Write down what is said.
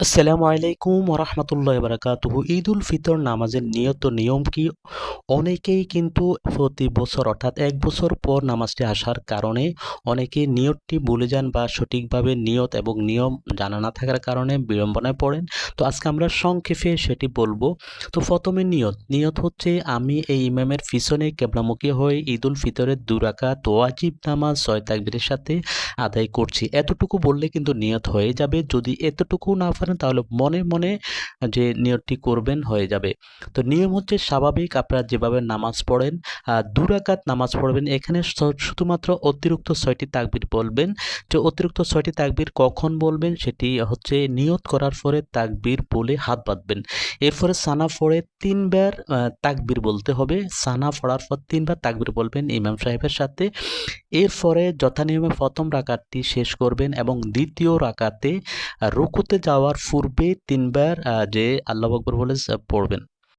আসসালামু আলাইকুম রহমতুল্লাহ বারাকাতুহু ঈদ উল ফিতর নামাজের নিয়ত নিয়ম কি? অনেকেই কিন্তু প্রতি বছর, অর্থাৎ এক বছর পর নামাজটি আসার কারণে অনেকে নিয়তটি ভুলে যান বা সঠিকভাবে নিয়ত এবং নিয়ম জানা না থাকার কারণে বিড়ম্বনায় পড়েন। তো আজকে আমরা সংক্ষেপে সেটি বলব। তো প্রথমে নিয়ত। নিয়ত হচ্ছে আমি এই ইমামের পিছনে কেবলামুখী হয়ে ঈদ উল ফিতরের দুরাকা তোয়াজিব নামাজ, ছয় তাকবীরের সাথে আদায় করছি। এতটুকু বললে কিন্তু নিয়ত হয়ে যাবে। যদি এতটুকু না পারেন, তাহলে মনে মনে যে নিয়তটি করবেন হয়ে যাবে। তো নিয়ম হচ্ছে স্বাভাবিক আপনারা যেভাবে নামাজ পড়েন দুরাকাত নামাজ পড়বেন। এখানে শুধুমাত্র অতিরিক্ত ছয়টি তাকবির বলবেন। যে অতিরিক্ত ছয়টি তাকবির কখন বলবেন, সেটি হচ্ছে নিয়ত করার পরে তাকবির বলে হাত বাঁধবেন। এরপরে সানা পড়ে তিনবার তাকবির বলতে হবে। সানা পড়ার পর তিনবার তাকবির বলবেন ইমাম সাহেবের সাথে। এরপরে যথানিয়মে প্রথম রাকাতটি শেষ করবেন এবং দ্বিতীয় রাকাতে রুকুতে যাওয়ার পূর্বে তিনবার যে আল্লাহ আকবর বলে পড়বেন।